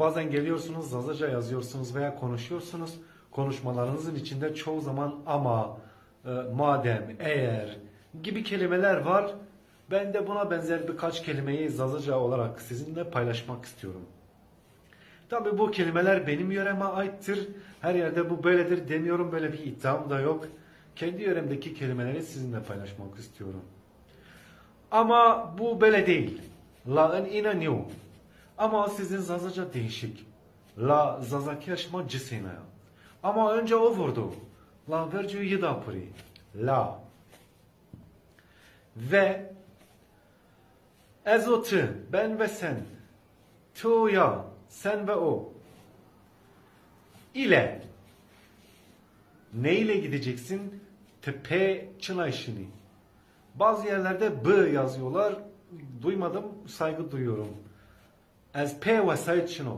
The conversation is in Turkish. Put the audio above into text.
Bazen geliyorsunuz Zazaca yazıyorsunuz veya konuşuyorsunuz. Konuşmalarınızın içinde çoğu zaman ama, e, madem, eğer gibi kelimeler var. Ben de buna benzer birkaç kelimeyi Zazaca olarak sizinle paylaşmak istiyorum. Tabii bu kelimeler benim yöreme aittir. Her yerde bu böyledir demiyorum. Böyle bir iddiam da yok. Kendi yöremdeki kelimeleri sizinle paylaşmak istiyorum. Ama bu böyle değil. La'ın inanıyor. Ama sizin Zazaca değişik. La zazakeşma cisine. Ama önce o vurdu. La vercu yidapri. La. Ve ezotu ben ve sen. Tu ya sen ve o. ile ne ile gideceksin? Tepe Çınayşini. Bazı yerlerde B yazıyorlar. Duymadım, saygı duyuyorum. Ez P ve Said Çino.